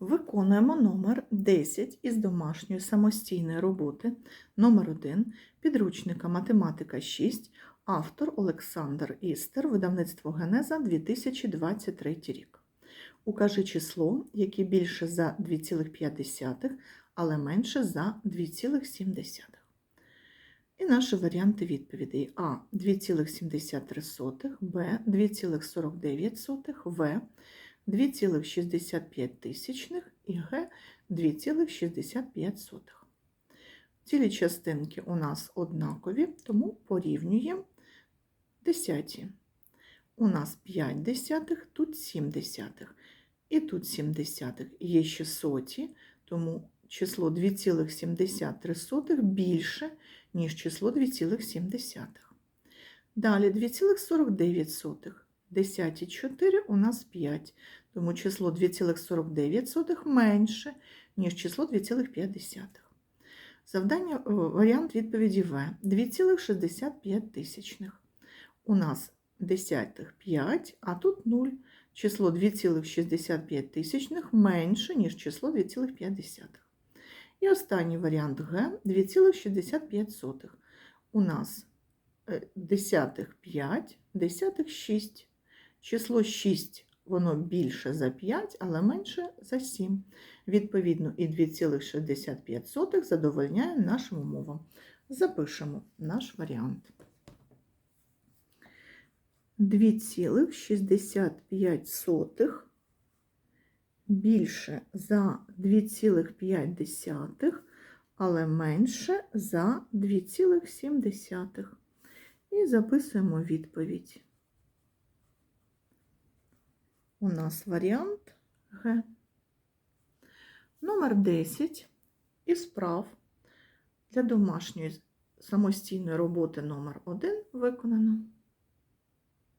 Виконуємо номер 10 із домашньої самостійної роботи номер 1 підручника Математика 6, автор Олександр Істер, видавництво Генеза 2023 рік. Укажи число, яке більше за 2,5, але менше за 2,7. І наші варіанти відповідей А 2,73, Б 2,49, В 2,65 тисячних і Г 2,65. Цілі частинки у нас однакові, тому порівнюємо десяті. У нас 5 десятих, тут 7 десятих. І тут 7 десятих. Є ще соті, тому число 2,73 більше, ніж число 2,7. Далі 2,49. Десяті 4 у нас 5, тому число 2,49 менше, ніж число 2,5. Завдання, варіант відповіді В. 2,65 тисячних. У нас десятих 5, а тут 0. Число 2,65 тисячних менше, ніж число 2,5. І останній варіант Г 2,65. У нас е, десятих 5, десятих 6. Число 6 воно більше за 5, але менше за 7. Відповідно, і 2,65 задовольняє нашим умовам. Запишемо наш варіант. 2,65 більше за 2,5, але менше за 2,7. І записуємо відповідь. У нас варіант Г. Номер 10 із справ для домашньої самостійної роботи номер 1 виконано.